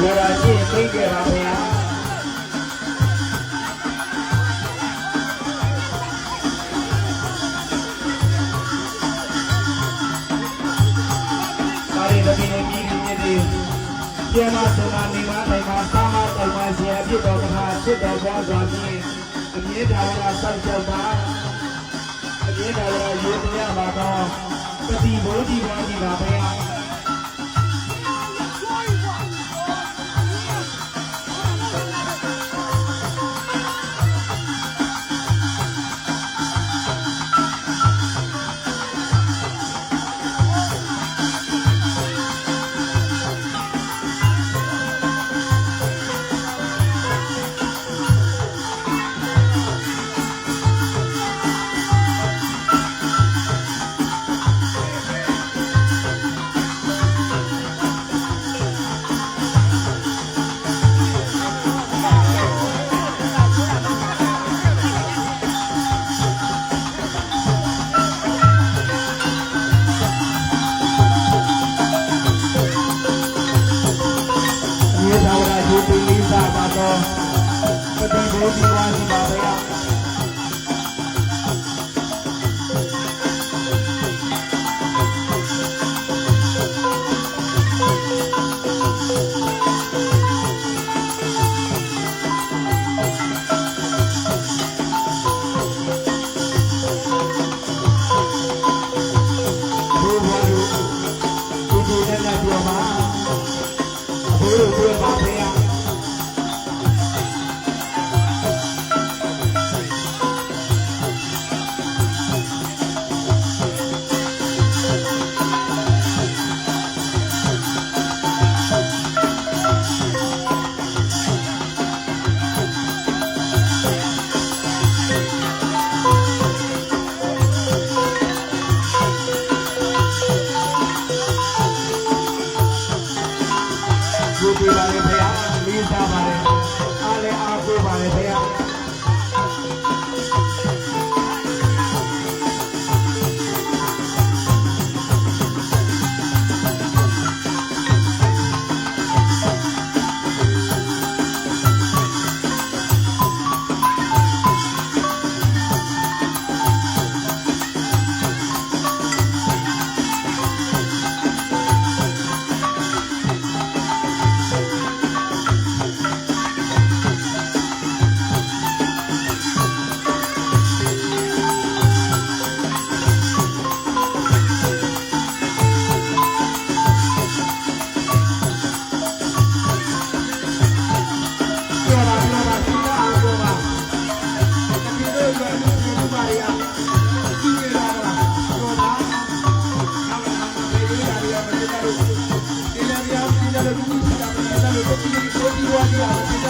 મેળા છે થઈ ગયા આપણે. સારી રમીને બી રીતે દેવું જેમાં સોનાની માતામાં સામા તલમાં છે આજે ભગવાન છે ભગવાન સ્વામી અને ડાવરા સંતમાં અને ડાવરા યોગ્યા બાબા કદી બોધી વાળી બાબા သောပတိဘုရားရှင်ပါဘုရား